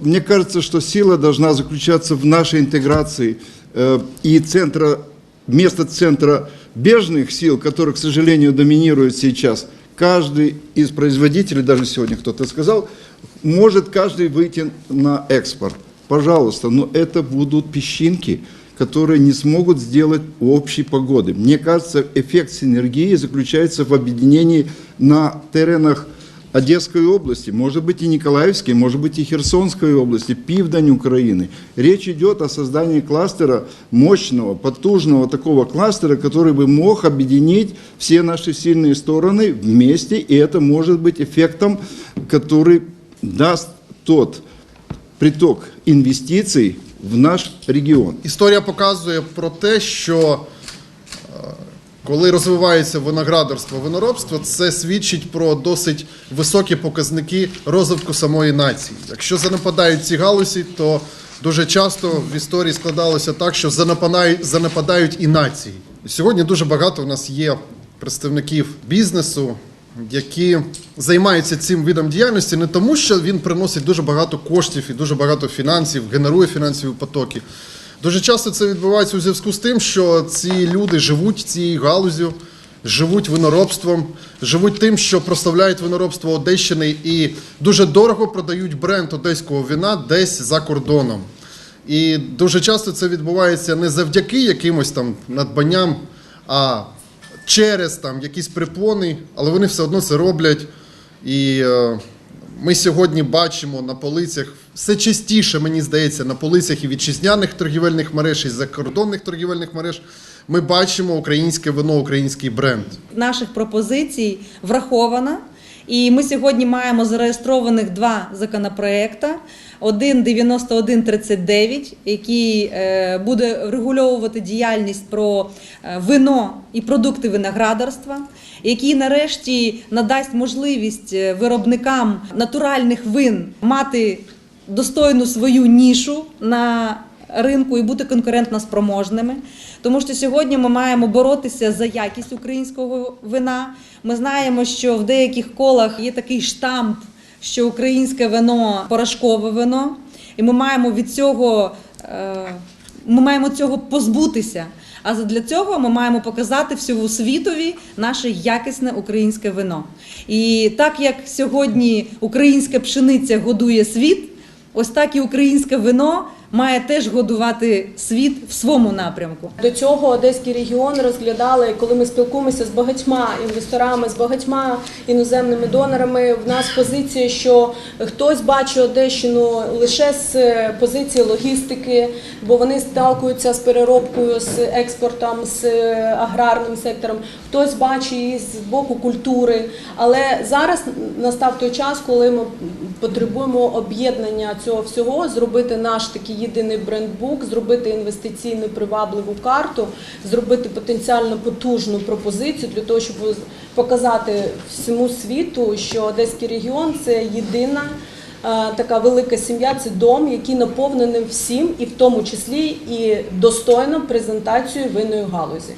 Мне кажется, что сила должна заключаться в нашей интеграции э, и центра, вместо центра бежных сил, которые, к сожалению, доминируют сейчас, каждый из производителей, даже сегодня кто-то сказал, может каждый выйти на экспорт. Пожалуйста, но это будут песчинки, которые не смогут сделать общей погоды. Мне кажется, эффект синергии заключается в объединении на теренах Одесской области, может быть и Николаевской, может быть и Херсонской области, Пивдань Украины. Речь идет о создании кластера, мощного, потужного такого кластера, который бы мог объединить все наши сильные стороны вместе, и это может быть эффектом, который даст тот приток инвестиций в наш регион. Історія показує про те, що е, коли розвивається виноградарство, виноробство, це свідчить про досить високі показники розвитку самої нації. Якщо занепадають ці галузі, то дуже часто в історії складалося так, що занепадають, і нації. Сьогодні дуже багато в нас є представників бізнесу, які займаються цим видом діяльності не тому, що він приносить дуже багато коштів і дуже багато фінансів, генерує фінансові потоки. Дуже часто це відбувається у зв'язку з тим, що ці люди живуть цією галузю, живуть виноробством, живуть тим, що прославляють виноробство Одещини і дуже дорого продають бренд одеського вина десь за кордоном. І дуже часто це відбувається не завдяки якимось там надбанням, а через там якісь препони, але вони все одно це роблять. І е, ми сьогодні бачимо на полицях все частіше, мені здається, на полицях і вітчизняних торгівельних мереж, і закордонних торгівельних мереж. Ми бачимо українське вино, український бренд. наших пропозицій врахована. І ми сьогодні маємо зареєстрованих два законопроекти. Один 9139, який е, буде регульовувати діяльність про е, вино і продукти виноградарства, який нарешті надасть можливість е, виробникам натуральних вин мати достойну свою нішу на ринку і бути конкурентно спроможними. Тому що сьогодні ми маємо боротися за якість українського вина. Ми знаємо, що в деяких колах є такий штамп, що українське вино порошкове вино, і ми маємо від цього. е, Ми маємо цього позбутися. А для цього ми маємо показати всьому світові наше якісне українське вино. І так як сьогодні українська пшениця годує світ, ось так і українське вино має теж годувати світ в своєму напрямку. До цього Одеський регіон розглядали, коли ми спілкуємося з багатьма інвесторами, з багатьма іноземними донорами. В нас позиція, що хтось бачить Одещину лише з позиції логістики, бо вони сталкуються з переробкою, з експортом, з аграрним сектором. Хтось бачить її з боку культури. Але зараз настав той час, коли ми потребуємо об'єднання цього всього, зробити наш такий єдиний брендбук, зробити інвестиційну привабливу карту, зробити потенціально потужну пропозицію для того, щоб показати всьому світу, що Одеський регіон це єдина. е, Така велика сім'я це дом, який наповнений всім, і в тому числі і достойно презентацією винної галузі.